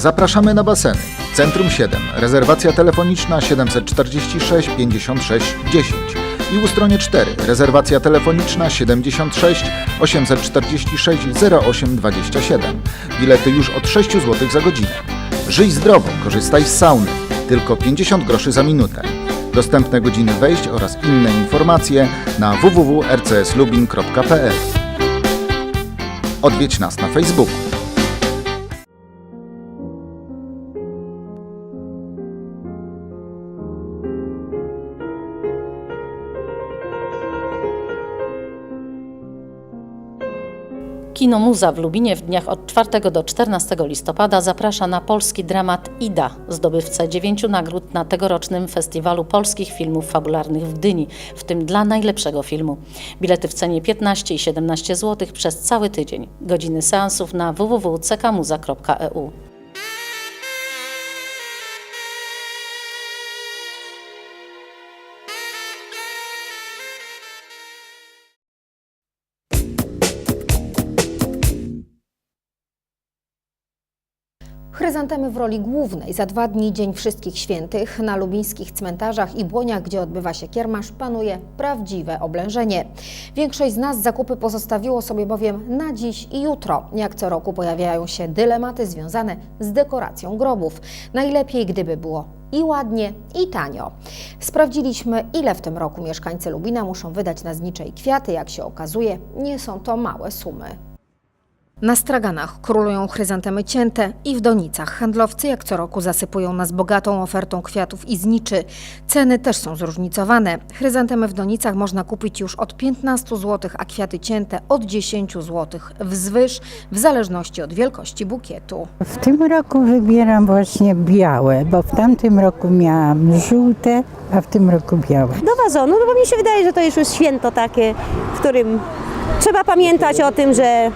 Zapraszamy na baseny. Centrum 7, rezerwacja telefoniczna 746 56 10 i Ustronie 4, rezerwacja telefoniczna 76 846 08 27. Bilety już od 6 zł za godzinę. Żyj zdrowo, korzystaj z sauny. Tylko 50 groszy za minutę. Dostępne godziny wejść oraz inne informacje na www.rcslubin.pl. Odwiedź nas na Facebooku. Kino Muza w Lubinie w dniach od 4 do 14 listopada zaprasza na polski dramat Ida, zdobywcę dziewięciu nagród na tegorocznym Festiwalu Polskich Filmów Fabularnych w Gdyni, w tym dla najlepszego filmu. Bilety w cenie 15 i 17 zł przez cały tydzień. Godziny seansów na www.ckmuza.eu. Chryzantemy w roli głównej za dwa dni Dzień Wszystkich Świętych na lubińskich cmentarzach i błoniach, gdzie odbywa się kiermasz, panuje prawdziwe oblężenie. Większość z nas zakupy pozostawiło sobie bowiem na dziś i jutro. Jak co roku pojawiają się dylematy związane z dekoracją grobów. Najlepiej, gdyby było i ładnie, i tanio. Sprawdziliśmy, ile w tym roku mieszkańcy Lubina muszą wydać na znicze i kwiaty. Jak się okazuje, nie są to małe sumy. Na straganach królują chryzantemy cięte i w donicach. Handlowcy jak co roku zasypują nas bogatą ofertą kwiatów i zniczy. Ceny też są zróżnicowane. Chryzantemy w donicach można kupić już od 15 zł, a kwiaty cięte od 10 zł wzwyż, w zależności od wielkości bukietu. W tym roku wybieram właśnie białe, bo w tamtym roku miałam żółte, a w tym roku białe. do wazonu, no bo mi się wydaje, że to jest już święto takie, w którym trzeba pamiętać o tym, że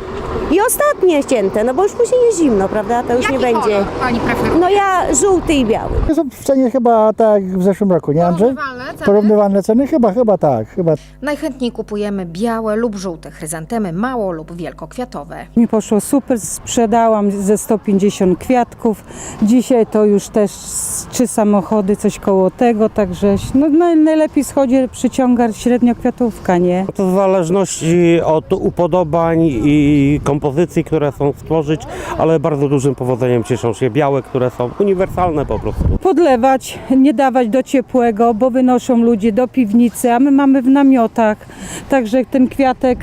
i ostatnie ścięte, no bo już później jest zimno, prawda? To już nie będzie. Pani preferuje? No ja żółty i biały. Są w cenie chyba tak jak w zeszłym roku, nie Andrzej? Porównywalne ceny? Porównywalne ceny? Chyba, chyba tak. Chyba Najchętniej kupujemy białe lub żółte chryzantemy, mało lub wielkokwiatowe. Mi poszło super, sprzedałam ze 150 kwiatków. Dzisiaj to już też z trzy samochody, coś koło tego, także no, naj- najlepiej schodzi przyciąga średnio kwiatówka, nie? To w zależności od upodobań i kompozycji, które chcą stworzyć, ale bardzo dużym powodzeniem cieszą się białe, które są uniwersalne po prostu. Podlewać, nie dawać do ciepłego, bo wynoszą ludzie do piwnicy, a my mamy w namiotach, także ten kwiatek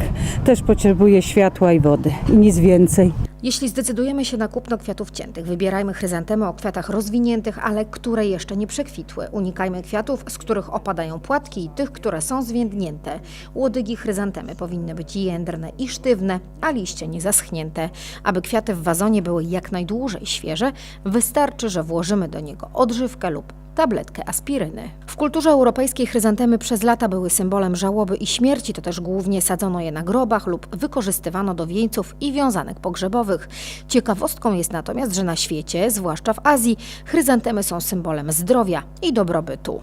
też potrzebuje światła i wody i nic więcej. Jeśli zdecydujemy się na kupno kwiatów ciętych, wybierajmy chryzantemy o kwiatach rozwiniętych, ale które jeszcze nie przekwitły. Unikajmy kwiatów, z których opadają płatki i tych, które są zwiędnięte. Łodygi chryzantemy powinny być jędrne i sztywne, a liście nie zaschnięte. Aby kwiaty w wazonie były jak najdłużej świeże, wystarczy, że włożymy do niego odżywkę lub tabletkę aspiryny. W kulturze europejskiej chryzantemy przez lata były symbolem żałoby i śmierci, to też głównie sadzono je na grobach lub wykorzystywano do wieńców i wiązanek pogrzebowych. Ciekawostką jest natomiast, że na świecie, zwłaszcza w Azji, chryzantemy są symbolem zdrowia i dobrobytu.